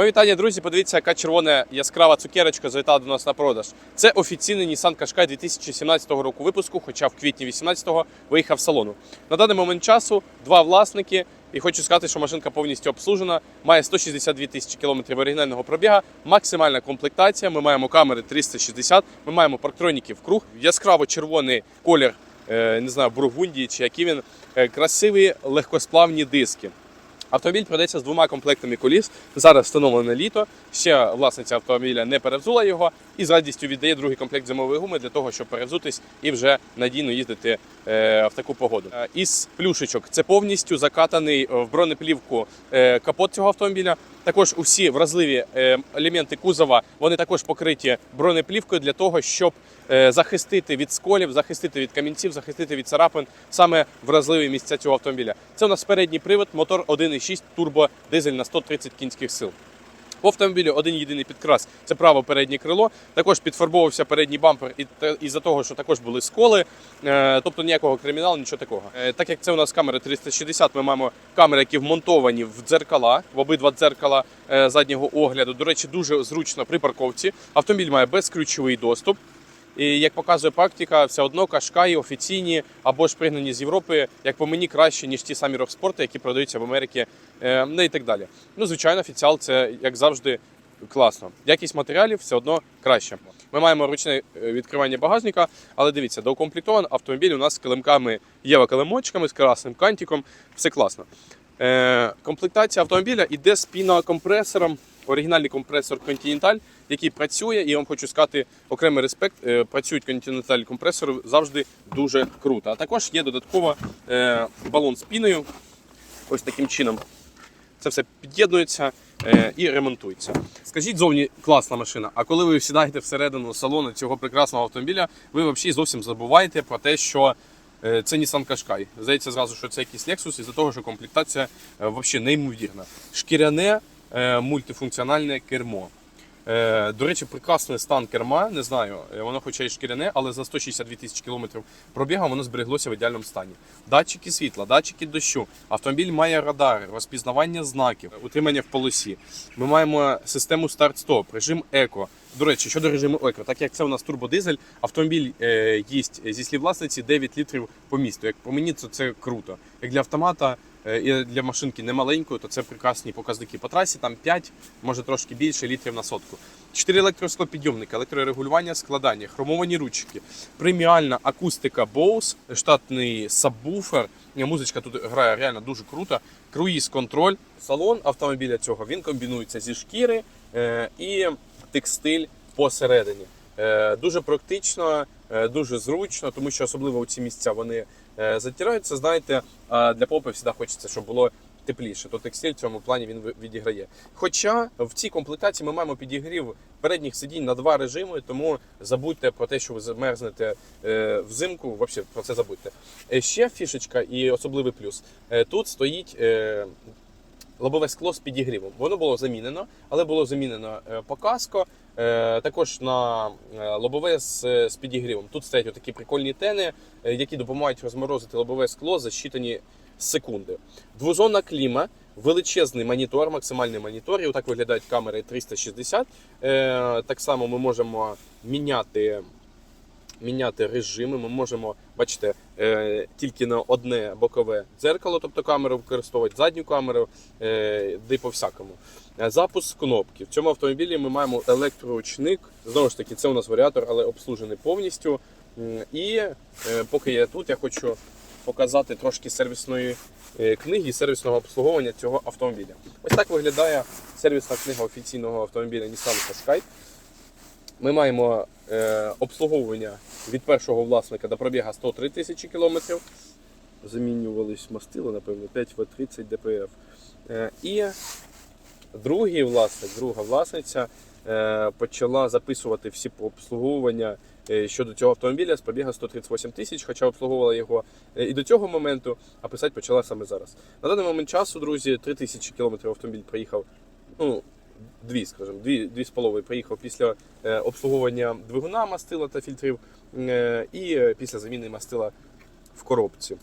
Мої вітання, друзі. Подивіться, яка червона яскрава цукерочка завітала до нас на продаж. Це офіційний Nissan Qashqai 2017 року випуску, хоча в квітні 18-го виїхав з салону. На даний момент часу два власники. І хочу сказати, що машинка повністю обслужена, має 162 тисячі кілометрів оригінального пробіга, максимальна комплектація. Ми маємо камери 360, ми маємо парктроніки в круг, яскраво червоний колір, е, не знаю, Бургундії чи який він, е, красиві легкосплавні диски. Автомобіль продається з двома комплектами коліс. Зараз встановлене літо. Ще власниця автомобіля не перевзула його і з радістю віддає другий комплект зимової гуми для того, щоб перевзутись і вже надійно їздити е, в таку погоду. Е, Із плюшечок це повністю закатаний в бронеплівку е, капот цього автомобіля. Також усі вразливі е, елементи кузова вони також покриті бронеплівкою для того, щоб е, захистити від сколів, захистити від камінців, захистити від царапин саме вразливі місця цього автомобіля. Це у нас передній привод, мотор 1.6 турбодизель на 130 кінських сил. По автомобілі один єдиний підкрас це право переднє крило. Також підфарбовувався передній бампер із-за того, що також були сколи, е, тобто ніякого криміналу, нічого такого. Е, Так як це у нас камери 360, ми маємо камери, які вмонтовані в дзеркала, в обидва дзеркала е, заднього огляду. До речі, дуже зручно при парковці. Автомобіль має безключовий доступ. І як показує практика, все одно кашкаї офіційні або ж пригнані з Європи, як по мені, краще ніж ті самі рокспорти, які продаються в Америці, е, ну і так далі. Ну, звичайно, офіціал це як завжди класно. Якість матеріалів все одно краще. Ми маємо ручне е, відкривання багажника, але дивіться, доукомплектований автомобіль у нас з килимками єва килимочками, з красним кантиком, все класно. Е, комплектація автомобіля йде з пінокомпресором, оригінальний компресор Continental, який працює, і я вам хочу сказати окремий респект. е, Працюють Continental компресори завжди дуже круто. А також є додатково е, балон з піною. Ось таким чином. Це все під'єднується е, і ремонтується. Скажіть, зовні класна машина. А коли ви сідаєте всередину салону цього прекрасного автомобіля, ви взагалі зовсім забуваєте про те, що це Nissan Qashqai. Здається зразу, що це якийсь Lexus, із-за того, що комплектація взагалі неймовірна. Шкіряне мультифункціональне кермо. Е, До речі, прекрасний стан керма, не знаю, е, воно хоча й шкіряне, але за 162 тисячі кілометрів пробіга воно збереглося в ідеальному стані. Датчики світла, датчики дощу. Автомобіль має радари, розпізнавання знаків, утримання в полосі. Ми маємо систему старт-стоп, режим еко. До речі, щодо режиму еко, так як це у нас турбодизель, автомобіль е, їсть зі слів власниці 9 літрів по місту. Як по мені, то це круто. Як для автомата і для машинки не маленької, то це прекрасні показники. По трасі там 5, може трошки більше літрів на сотку. 4 електросклопідйомники, електрорегулювання складання, хромовані ручки, преміальна акустика Bose, штатний сабвуфер. Музичка тут грає реально дуже круто. Круїз контроль. Салон автомобіля цього він комбінується зі шкіри е, і текстиль посередині. Е, дуже практично, е, дуже зручно, тому що особливо у ці місця вони е, затираються. Знаєте, для попи завжди хочеться, щоб було тепліше. То текстиль в цьому плані він відіграє. Хоча в цій комплектації ми маємо підігрів передніх сидінь на два режими, тому забудьте про те, що ви замерзнете е, взимку. Взагалі про це забудьте. Е, ще фішечка і особливий плюс. Е, тут стоїть. Лобове скло з підігрівом. Воно було замінено, але було замінено е, по каско, е, також на е, лобове з, підігрівом. Тут стоять такі прикольні тени, які допомагають розморозити лобове скло за щитані секунди. Двозонна кліма, величезний монітор, максимальний монітор. І отак виглядають камери 360. Е, Так само ми можемо міняти. Міняти режими, ми можемо, бачите, е, тільки на одне бокове дзеркало, тобто камеру використовувати, задню камеру, е, де по всякому. Е, Запуск кнопки. В цьому автомобілі ми маємо електроручник. Знову ж таки, це у нас варіатор, але обслужений повністю. І поки я тут, я хочу показати трошки сервісної книги сервісного обслуговування цього автомобіля. Ось так виглядає сервісна книга офіційного автомобіля Nissan Qashqai. Ми маємо е, обслуговування від першого власника до пробіга 103 тисячі кілометрів. Замінювались мастила, напевно, 5В30 ДПФ. Е, і другий власник, друга власниця е, почала записувати всі обслуговування е, щодо цього автомобіля з пробіга 138 тисяч, хоча обслуговувала його е, і до цього моменту, а писати почала саме зараз. На даний момент часу, друзі, 3 тисячі кілометрів автомобіль проїхав. Ну, дві, скажімо, дві, дві з половиною приїхав після е, обслуговування двигуна мастила та фільтрів, е, і е, після заміни мастила в коробці.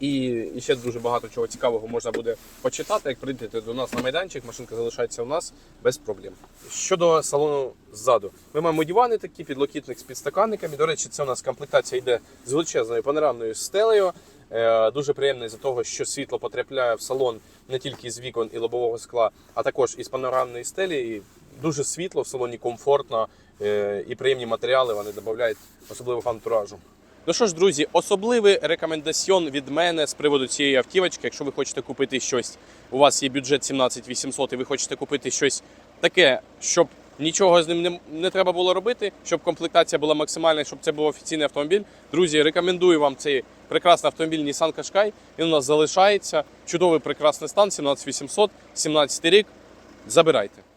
І, і ще дуже багато чого цікавого можна буде почитати. Як прийдете до нас на майданчик, машинка залишається у нас без проблем. Щодо салону ззаду, ми маємо дивани такі, підлокітник з підстаканниками. До речі, це у нас комплектація йде з величезною панорамною стелею. Е, Дуже приємно із-за того, що світло потрапляє в салон не тільки з вікон і лобового скла, а також із панорамної стелі. І дуже світло в салоні, комфортно е, і приємні матеріали вони додають особливого антуражу. Ну що ж, друзі, особливий рекомендаціон від мене з приводу цієї автівочки. Якщо ви хочете купити щось, у вас є бюджет 17 800 і ви хочете купити щось таке, щоб нічого з ним не, не треба було робити, щоб комплектація була максимальна, щоб це був офіційний автомобіль. Друзі, рекомендую вам цей прекрасний автомобіль Nissan Qashqai. Він у нас залишається. Чудовий прекрасний стан, 17 800, 17 рік. Забирайте.